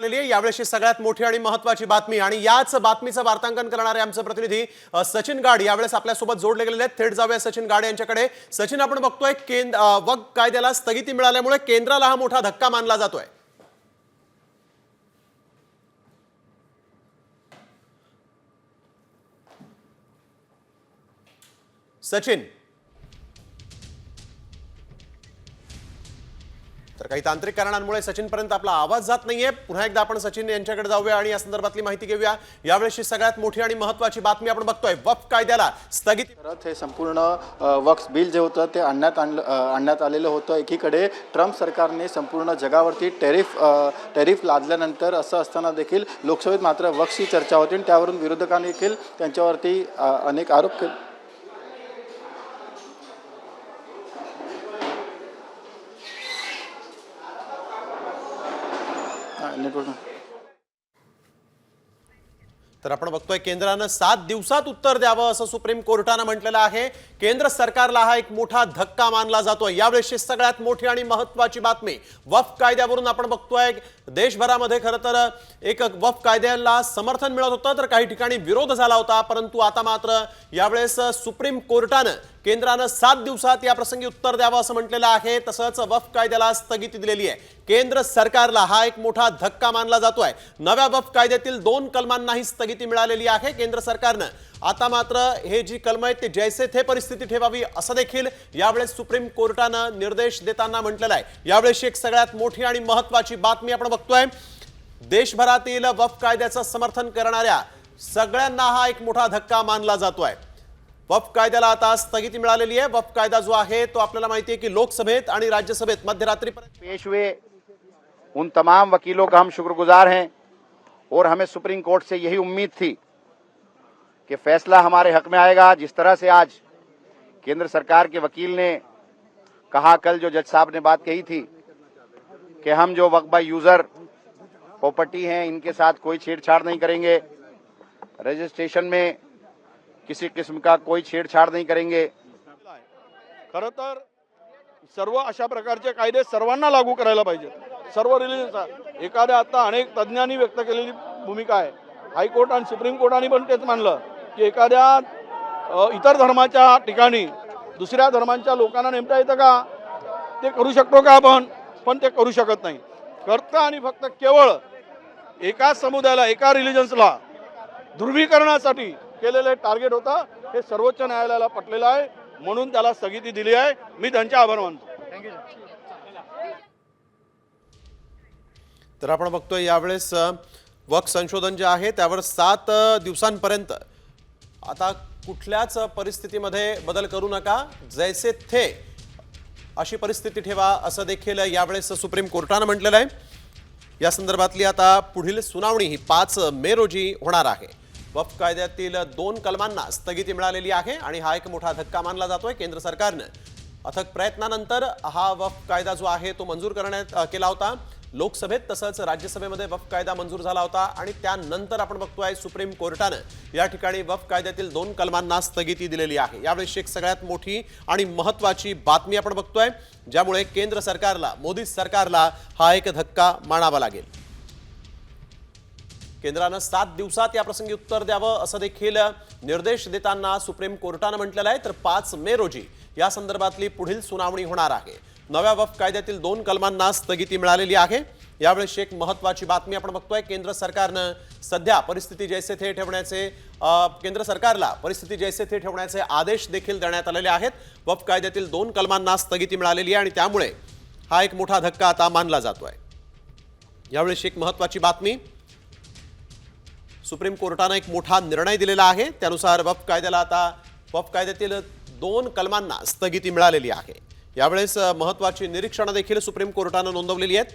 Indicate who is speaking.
Speaker 1: यावेळेची सगळ्यात मोठी आणि महत्वाची बातमी. आणि याच बातमीचं वार्तांकन करणारे आमचे प्रतिनिधी सचिन गाड यावेळेस आपल्यासोबत जोडले गेलेले आहेत. थेट जाऊया सचिन गाड यांच्याकडे. सचिन आपण बघतोय केंद्र वग कायद्याला स्थगिती मिळाल्यामुळे केंद्राला हा मोठा धक्का मानला जातोय. सचिन तर काही तांत्रिक कारणांमुळे सचिनपर्यंत आपला आवाज जात नाहीये. पुन्हा एकदा आपण सचिन यांच्याकडे जाऊया आणि या संदर्भातली माहिती घेऊया. यावेळेसची सगळ्यात मोठी आणि महत्वाची बातमी आपण बघतोय. वक्फ कायद्याला स्थगित
Speaker 2: करत हे संपूर्ण वक्स वक्फ बिल जे होतं ते आणण्यात आणलं आणण्यात आलेलं होतं. एकीकडे ट्रम्प सरकारने संपूर्ण जगावरती टेरिफ टेरिफ लादल्यानंतर असं असताना देखील लोकसभेत मात्र वक्सची चर्चा होती आणि त्यावरून विरोधकांनी देखील त्यांच्यावरती अनेक आरोप केले. नेटवर्क
Speaker 1: तर आपण बघतोय केंद्रानं सात दिवसात उत्तर द्यावं असं सुप्रीम कोर्टानं म्हटलेलं आहे. केंद्र सरकारला हा एक मोठा धक्का मानला जातोय. यावेळेसची सगळ्यात मोठी आणि महत्वाची बातमी वफ कायद्यावरून आपण बघतोय. देशभरामध्ये खरं तर एक वफ कायद्याला समर्थन मिळत होतं तर काही ठिकाणी विरोध झाला होता. परंतु आता मात्र यावेळेस सुप्रीम कोर्टानं केंद्रानं सात दिवसात या प्रसंगी उत्तर द्यावं असं म्हटलेलं आहे. तसंच वफ कायद्याला स्थगिती दिलेली आहे. केंद्र सरकारला हा एक मोठा धक्का मानला जातोय. नव्या वफ कायद्यातील दोन कलमांनाही स्थगिती मिळालेली आहे केंद्र सरकारनं. आता मात्र हे जी कलम आहेत ते जैसे थे परिस्थिती ठेवावी असं देखील यावेळेस सुप्रीम कोर्टानं निर्देश देताना म्हटलेलं आहे. यावेळेस एक सगळ्यात मोठी आणि महत्वाची बातमी आपण बघतोय. देशभरातील वफ कायद्याचं समर्थन करणाऱ्या सगळ्यांना हा एक मोठा धक्का मानला जातोय. वफ कायद्याला आता स्थगिती मिळालेली आहे. वफ कायदा जो आहे तो आपल्याला माहिती आहे की लोकसभेत आणि राज्यसभेत मध्यरात्रीपर्यंत
Speaker 3: पेश हुए उन तमाम वकीलों का हम शुक्रगुजार हैं और हमें सुप्रीम कोर्ट से यही उम्मीद थी कि फैसला हमारे हक में आएगा। जिस तरह से आज केंद्र सरकार के वकील ने कहा, कल जो जज साहब ने बात कही थी कि हम जो वक्बा यूज़र प्रॉपर्टी हैं, इनके साथ कोई छेड़छाड़ नहीं करेंगे। रजिस्ट्रेशन में किसी किस्म का कोई छेड़छाड़ नाही करेंगे।
Speaker 4: खरं तर सर्व अशा प्रकारचे कायदे सर्वांना लागू करायला पाहिजेत. सर्व रिलीजन एखाद्या आता अनेक तज्ज्ञांनी व्यक्त केलेली भूमिका आहे. हायकोर्ट आणि सुप्रीम कोर्टाने पण तेच मानलं की एखाद्या इतर धर्माच्या ठिकाणी दुसऱ्या धर्मांच्या लोकांना नेमता येतं का? ते करू शकतो का आपण? पण ते करू शकत नाही. करतं आणि फक्त केवळ एका समुदायाला एका रिलिजन्सला ध्रुवीकरणासाठी केलेलं टार्गेट होतं. हे सर्वोच्च न्यायालयाला पटलेलं आहे. म्हणून त्याला स्थगिती दिली आहे. मी त्यांचे आभार मानतो.
Speaker 1: तर आपण बघतोय यावेळेस वक संशोधन जे आहे त्यावर सात दिवसांपर्यंत आता कुठल्याच परिस्थितीमध्ये बदल करू नका. जैसे थे अशी परिस्थिती ठेवा असं देखील यावेळेस सुप्रीम कोर्टानं म्हटलेलं आहे. या संदर्भातली आता पुढील सुनावणी ही पाच मे रोजी होणार आहे. वफ कायद्यातील दोन कलमांना स्थगिती मिळालेली आहे आणि हा एक मोठा धक्का मानला जातोय केंद्र सरकारनं. अथक प्रयत्नानंतर हा वफ कायदा जो आहे तो मंजूर करण्यात केला होता. लोकसभेत तसंच राज्यसभेमध्ये वफ कायदा मंजूर झाला होता आणि त्यानंतर आपण बघतोय सुप्रीम कोर्टानं या ठिकाणी वफ कायद्यातील दोन कलमांना स्थगिती दिलेली आहे. यावेळेस एक सगळ्यात मोठी आणि महत्वाची बातमी आपण बघतोय ज्यामुळे केंद्र सरकारला मोदी सरकारला हा एक धक्का मानावा लागेल. केंद्रानं सात दिवसात या प्रसंगी उत्तर द्यावं असं देखील निर्देश देताना सुप्रीम कोर्टानं म्हटलेलं आहे. तर पाच मे रोजी या संदर्भातली पुढील सुनावणी होणार आहे. नव्या वफ कायद्यातील दोन कलमांना स्थगिती मिळालेली आहे. यावेळेस एक महत्वाची बातमी आपण बघतोय. केंद्र सरकारनं सध्या परिस्थिती जैसे थे ठेवण्याचे केंद्र सरकारला परिस्थिती जैसे थे ठेवण्याचे आदेश देखील देण्यात आलेले आहेत. वफ कायद्यातील दोन कलमांना स्थगिती मिळालेली आहे आणि त्यामुळे हा एक मोठा धक्का आता मानला जातोय. यावेळेस एक महत्वाची बातमी सुप्रीम कोर्टानं एक मोठा निर्णय दिलेला आहे. त्यानुसार वफ कायद्याला आता वफ कायद्यातील दोन कलमांना स्थगिती मिळालेली आहे. यावेळेस महत्त्वाची निरीक्षणं देखील सुप्रीम कोर्टानं नोंदवलेली आहेत.